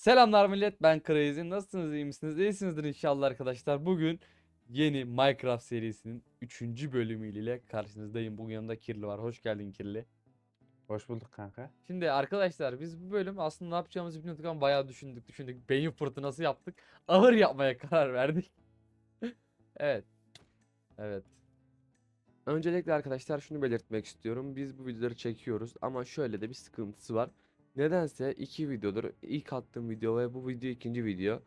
Selamlar millet ben Crazy. Nasılsınız iyi misiniz? İyisinizdir inşallah arkadaşlar. Bugün yeni Minecraft serisinin 3. bölümüyle karşınızdayım. Bugün yanımda Kirli var. Hoş geldin Kirli. Hoş bulduk kanka. Şimdi arkadaşlar biz bu bölüm aslında ne yapacağımızı bilmiyorduk ama bayağı düşündük düşündük. Beyin fırtınası yaptık. Ağır yapmaya karar verdik. Evet. Evet. Öncelikle arkadaşlar şunu belirtmek istiyorum. Biz bu videoları çekiyoruz ama şöyle de bir sıkıntısı var. Nedense iki videodur. İlk attığım video ve bu video ikinci video.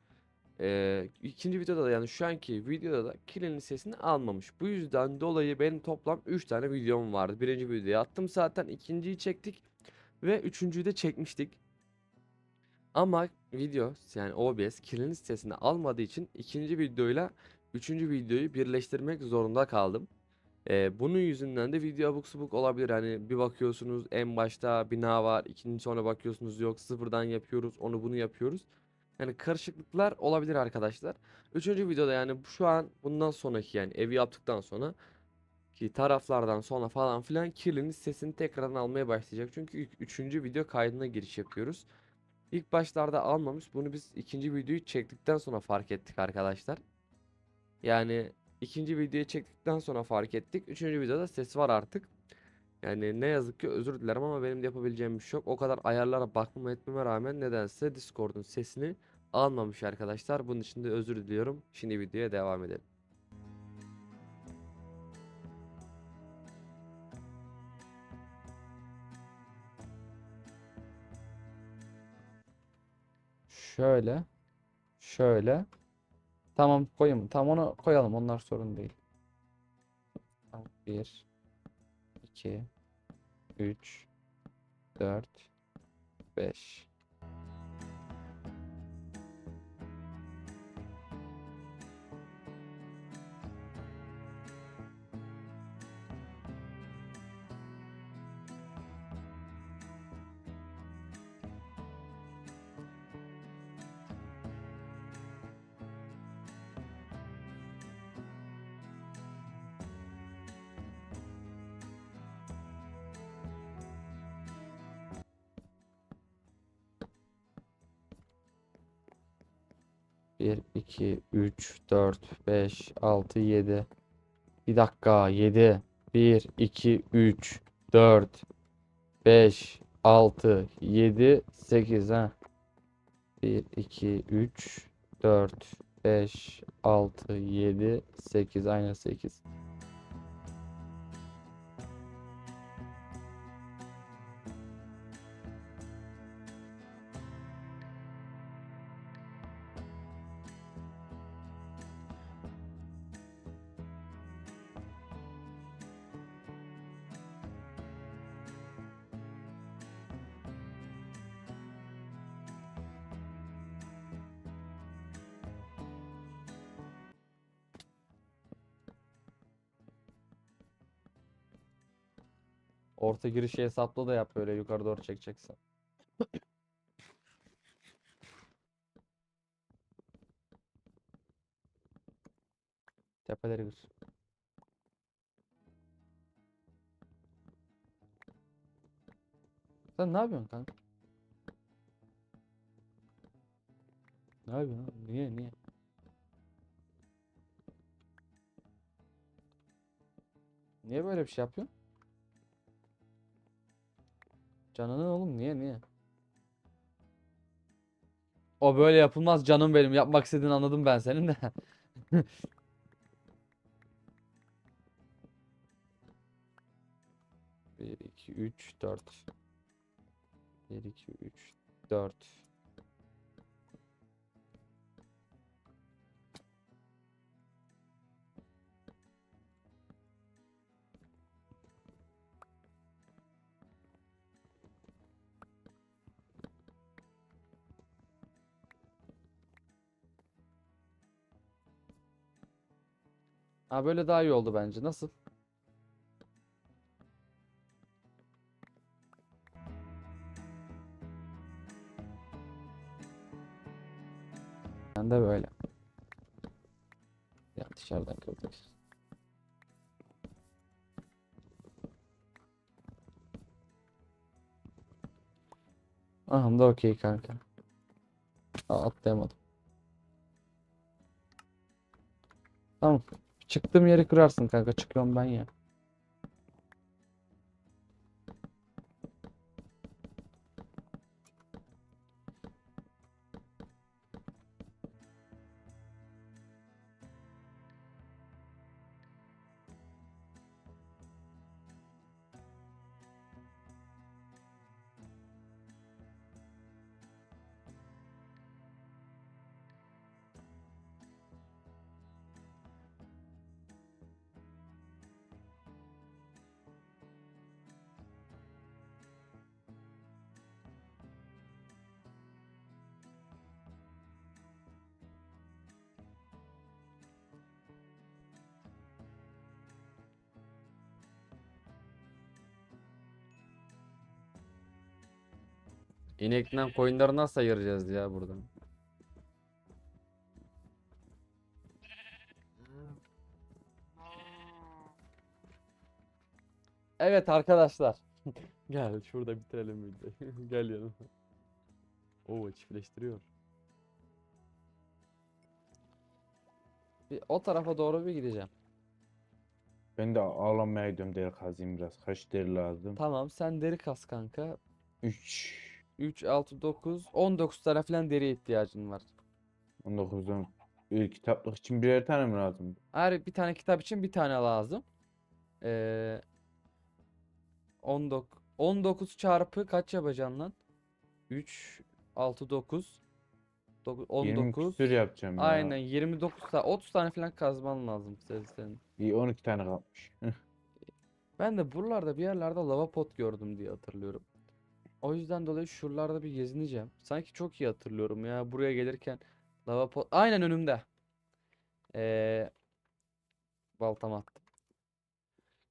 Ee, ikinci videoda da yani şu anki videoda da kilin listesini almamış. Bu yüzden dolayı benim toplam 3 tane videom vardı. Birinci videoyu attım zaten. ikinciyi çektik. Ve üçüncüyü de çekmiştik. Ama video yani OBS kilin listesini almadığı için ikinci videoyla üçüncü videoyu birleştirmek zorunda kaldım. Ee, bunun yüzünden de video abuk subuk olabilir. Hani bir bakıyorsunuz en başta bina var. ikinci sonra bakıyorsunuz yok sıfırdan yapıyoruz. Onu bunu yapıyoruz. Yani karışıklıklar olabilir arkadaşlar. Üçüncü videoda yani şu an bundan sonraki yani evi yaptıktan sonra ki taraflardan sonra falan filan kirlinin sesini tekrardan almaya başlayacak. Çünkü üçüncü video kaydına giriş yapıyoruz. İlk başlarda almamış. Bunu biz ikinci videoyu çektikten sonra fark ettik arkadaşlar. Yani ikinci videoyu çektikten sonra fark ettik. Üçüncü videoda ses var artık. Yani ne yazık ki özür dilerim ama benim de yapabileceğim bir şey yok. O kadar ayarlara bakmama etmeme rağmen nedense Discord'un sesini almamış arkadaşlar. Bunun için de özür diliyorum. Şimdi videoya devam edelim. Şöyle. Şöyle. Tamam koyayım. Tamam onu koyalım. Onlar sorun değil. Tamam. 1 2 3 4 5 1 2 3 4 5 6 7 Bir dakika 7 1 2 3 4 5 6 7 8 ha. 1 2 3 4 5 6 7 8 aynen 8 Orta girişi hesapla da yap böyle yukarı doğru çekeceksin. Tepeleri gir. Sen ne yapıyorsun kanka? Ne yapıyorsun? Niye niye? Niye böyle bir şey yapıyorsun? Canının oğlum niye niye? O böyle yapılmaz canım benim. Yapmak istediğini anladım ben senin de. Bir, iki, üç, dört. Bir, iki, üç, dört. Ha böyle daha iyi oldu bence. Nasıl? Ben de böyle. Ya dışarıdan kırdık. Aha da okey kanka. Aa, atlayamadım. Tamam. Çıktığım yeri kırarsın kanka. Çıkıyorum ben ya. İnekten koyunları nasıl ayıracağız ya buradan? Evet arkadaşlar. Gel şurada bitirelim videoyu. Gel yanıma. Oo çiftleştiriyor. Bir o tarafa doğru bir gideceğim. Ben de ağlamaya gidiyorum deri kazayım biraz. Kaç deri lazım? Tamam sen deri kas kanka. 3. 3, 6, 9, 19 tane falan deri ihtiyacın var. 19'dan bir kitaplık için birer tane mi lazım? Her bir tane kitap için bir tane lazım. Ee, 19 19 çarpı kaç yapacaksın lan? 3 6 9 20 19 küsür yapacağım ya. Aynen 29 tane 30 tane falan kazman lazım senin. İyi 12 tane kalmış. Ben de buralarda bir yerlerde lava pot gördüm diye hatırlıyorum. O yüzden dolayı şuralarda bir gezineceğim. Sanki çok iyi hatırlıyorum ya buraya gelirken lava pot aynen önümde. Ee, baltam attım.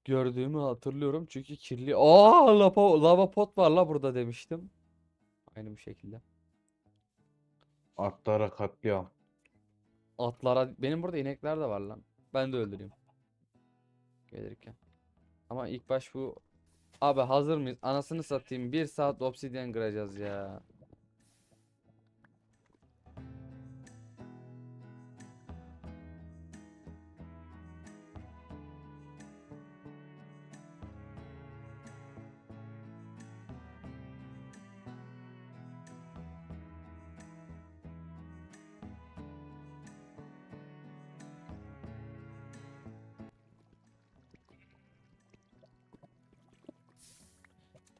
Gördüğümü hatırlıyorum çünkü kirli. Aa lava, lava pot var la burada demiştim. Aynı bu şekilde. Atlara katliam. Atlara benim burada inekler de var lan. Ben de öldüreyim. Gelirken. Ama ilk baş bu Abi hazır mıyız? Anasını satayım. Bir saat obsidyen kıracağız ya.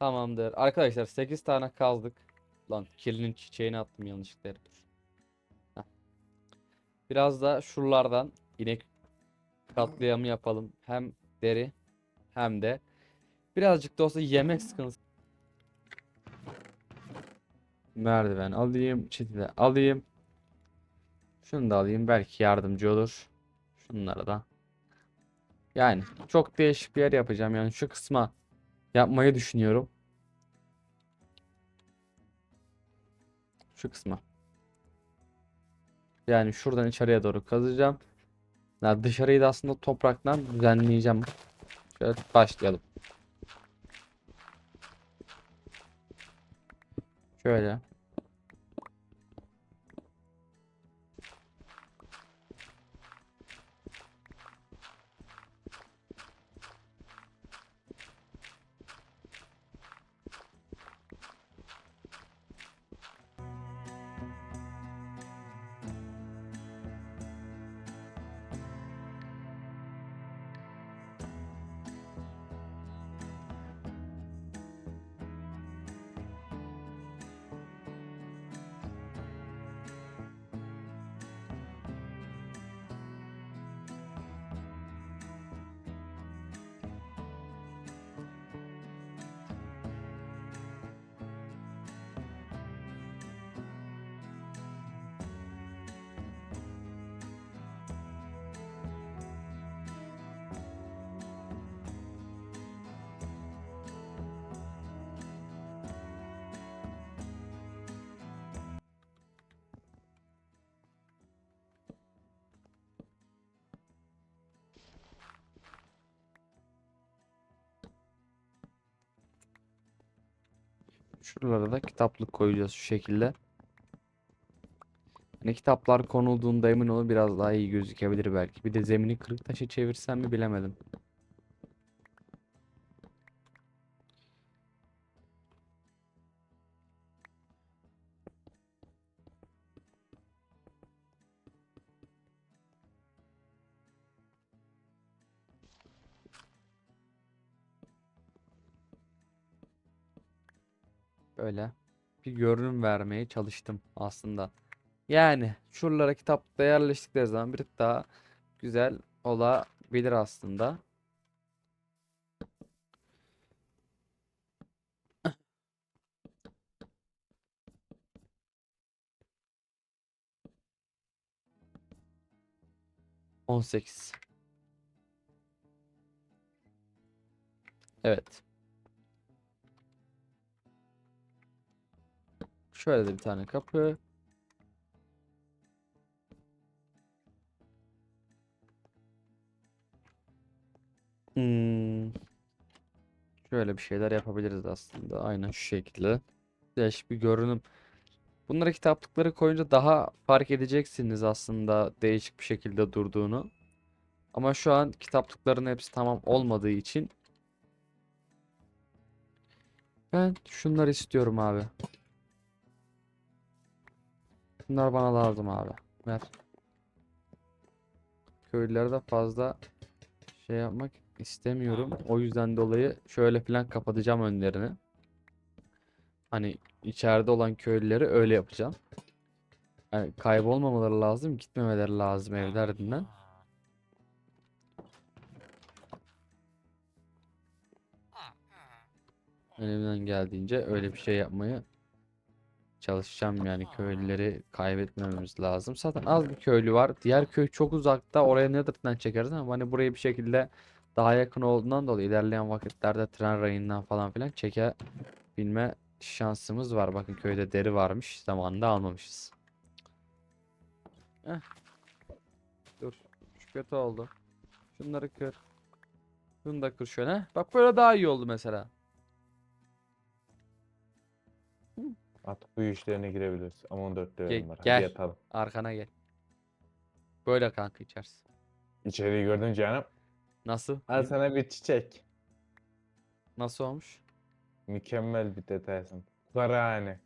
Tamamdır. Arkadaşlar 8 tane kazdık. Lan kirlinin çiçeğini attım yanlışlıkla. Biraz da şuralardan inek katliamı yapalım. Hem deri hem de birazcık da olsa yemek sıkıntısı. Merdiven alayım. Çiti de alayım. Şunu da alayım. Belki yardımcı olur. Şunları da. Yani çok değişik bir yer yapacağım. Yani şu kısma yapmayı düşünüyorum. Şu kısma. Yani şuradan içeriye doğru kazacağım. Ya dışarıyı da aslında topraktan düzenleyeceğim. Şöyle başlayalım. Şöyle. Şuralara da kitaplık koyacağız şu şekilde. Hani kitaplar konulduğunda emin olun biraz daha iyi gözükebilir belki. Bir de zemini kırık taşı çevirsem mi bilemedim. Böyle bir görünüm vermeye çalıştım aslında. Yani şuralara kitapta yerleştikleri zaman bir tık daha güzel olabilir aslında. On sekiz. Evet. Şöyle de bir tane kapı. Hmm. Şöyle bir şeyler yapabiliriz aslında. Aynen şu şekilde. Değişik bir görünüm. Bunları kitaplıkları koyunca daha fark edeceksiniz aslında değişik bir şekilde durduğunu. Ama şu an kitaplıkların hepsi tamam olmadığı için ben şunları istiyorum abi. Bunlar bana lazım abi. Ver. Köylülerde fazla şey yapmak istemiyorum. O yüzden dolayı şöyle falan kapatacağım önlerini. Hani içeride olan köylüleri öyle yapacağım. Yani kaybolmamaları lazım, gitmemeleri lazım evlerinden. Elimden geldiğince öyle bir şey yapmayı çalışacağım yani köylüleri kaybetmememiz lazım. Zaten az bir köylü var. Diğer köy çok uzakta. Oraya Nether'dan çekeriz ama hani buraya bir şekilde daha yakın olduğundan dolayı ilerleyen vakitlerde tren rayından falan filan çekebilme şansımız var. Bakın köyde deri varmış. Zamanında almamışız. Heh. Dur. Şu kötü oldu. Şunları kır. Şunu da kır şöyle. Bak böyle daha iyi oldu mesela. Artık bu işlerine girebiliriz. Ama 14 Gel- liram var. Hadi gel. yatalım. Arkana gel. Böyle kanka içersin. İçeriği gördün canım. Nasıl? Al sana bir çiçek. Nasıl olmuş? Mükemmel bir detaysın. Karahane.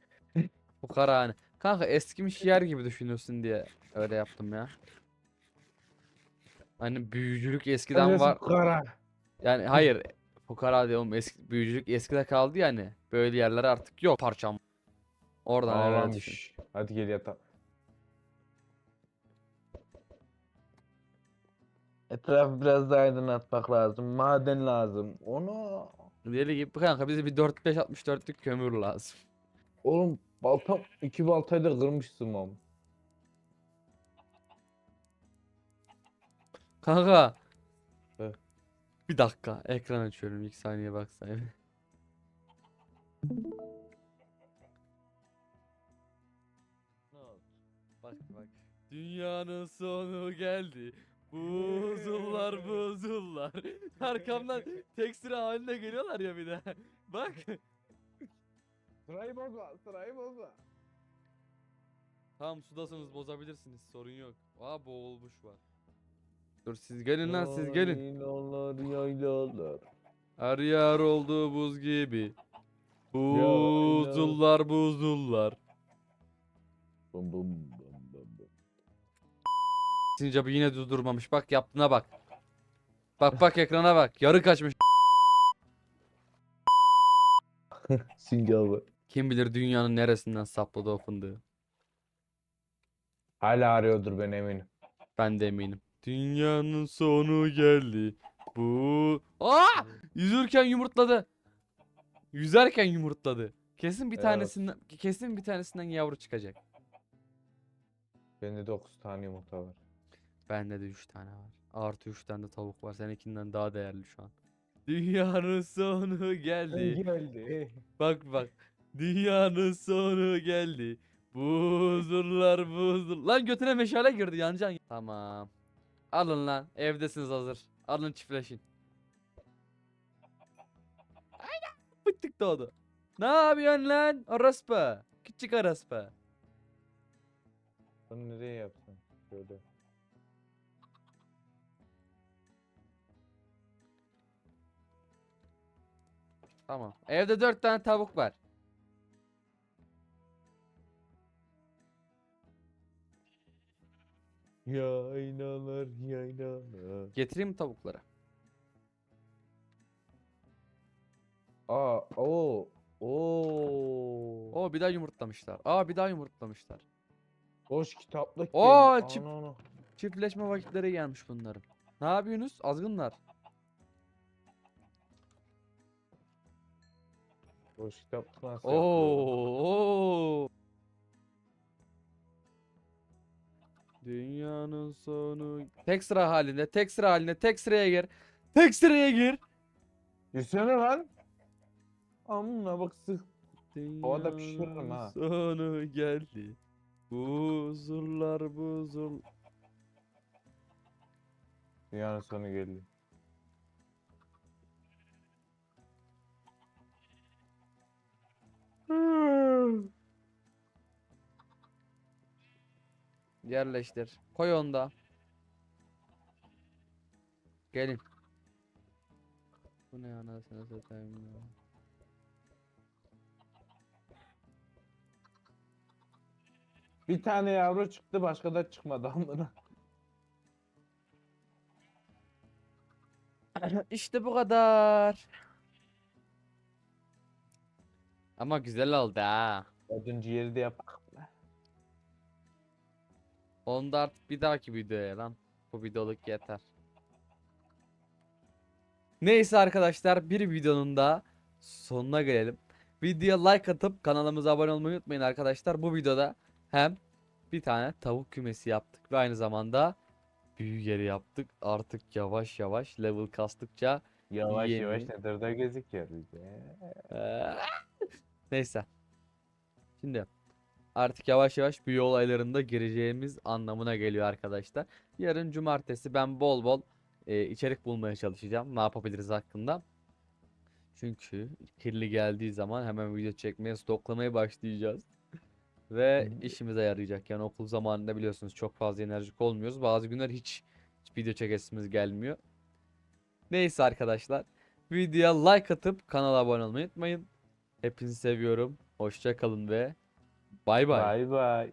Bu karahane. Kanka eskimiş yer gibi düşünüyorsun diye öyle yaptım ya. Hani büyücülük eskiden var. Kara. Yani hayır. Fukara diyorum eski büyücülük eskide kaldı yani. Böyle yerler artık yok parçam. Oradan düşün. Ağlamış. Hadi gel yatalım. Etrafı biraz daha aydınlatmak lazım. Maden lazım. Onu. Deli gibi kanka bize bir 4-5-64'lük kömür lazım. Oğlum baltam iki baltayı da kırmışsın oğlum. Kanka. Hı. Bir dakika ekran açıyorum ilk saniye baksana. Bak bak. Dünyanın sonu geldi. Buzullar buzullar. Arkamdan tek sıra halinde geliyorlar ya bir de. Bak. Sırayı bozma, sırayı bozma. Tamam sudasınız bozabilirsiniz sorun yok. Aa boğulmuş var. Dur siz gelin lan siz gelin. Yaylalar yaylalar. Her yer oldu buz gibi. Buzullar buzullar. Bum bum. Sincap'ı yine durdurmamış. Bak yaptığına bak. Bak bak ekrana bak. Yarı kaçmış. Sincabı. Kim bilir dünyanın neresinden sapladı o fındığı. Hala arıyordur ben eminim. Ben de eminim. Dünyanın sonu geldi. Bu. Aa! Yüzürken yumurtladı. Yüzerken yumurtladı. Kesin bir Evet. tanesinden kesin bir tanesinden yavru çıkacak. Bende 9 tane yumurta var. Bende de 3 tane var. Artı 3 tane de tavuk var. Seninkinden daha değerli şu an. Dünyanın sonu geldi. Geldi. Bak bak. Dünyanın sonu geldi. Buzullar buzul. Lan götüne meşale girdi yanacaksın. Tamam. Alın lan. Evdesiniz hazır. Alın çiftleşin. Aynen. Bıttık doğdu. Ne yapıyorsun lan? Orospu. Küçük orospu. Bunu nereye yapsın? Şöyle. Tamam. Evde dört tane tavuk var. Yaylalar yaylalar. Getireyim mi tavukları? Aa o o. Oo bir daha yumurtlamışlar. Aa bir daha yumurtlamışlar. Boş kitaplık Oo, geldi. çip- Ana, ana. Çiftleşme vakitleri gelmiş bunların. Ne yapıyorsunuz? Azgınlar. Boş kitaplık nasıl? Oo. Dünyanın sonu. Tek sıra halinde, tek sıra halinde, tek sıraya gir. Tek sıraya gir. Yesene lan. Amına bak sık. Havada pişiririm ha. Sonu geldi. Buzullar buzul. Dünyanın sonu geldi. Yerleştir. Koy onu da. Gelin. Bu ne anasını satayım ya. Bir tane yavru çıktı başka da çıkmadı amına. İşte bu kadar. Ama güzel oldu ha. Dördüncü yeri de yapak. Onu da artık bir dahaki videoya lan. Bu videoluk yeter. Neyse arkadaşlar bir videonun da sonuna gelelim. Videoya like atıp kanalımıza abone olmayı unutmayın arkadaşlar. Bu videoda hem bir tane tavuk kümesi yaptık ve aynı zamanda büyü yeri yaptık. Artık yavaş yavaş level kastıkça Yavaş Yeni. yavaş Nether'da gözüküyor bize. Neyse. Şimdi artık yavaş yavaş büyü olaylarında gireceğimiz anlamına geliyor arkadaşlar. Yarın cumartesi ben bol bol e, içerik bulmaya çalışacağım. Ne yapabiliriz hakkında. Çünkü kirli geldiği zaman hemen video çekmeye, stoklamaya başlayacağız. Ve işimize yarayacak. Yani okul zamanında biliyorsunuz çok fazla enerjik olmuyoruz. Bazı günler hiç, hiç video çekesimiz gelmiyor. Neyse arkadaşlar. Videoya like atıp kanala abone olmayı unutmayın. Hepinizi seviyorum. Hoşça kalın ve bay bay. Bay bay.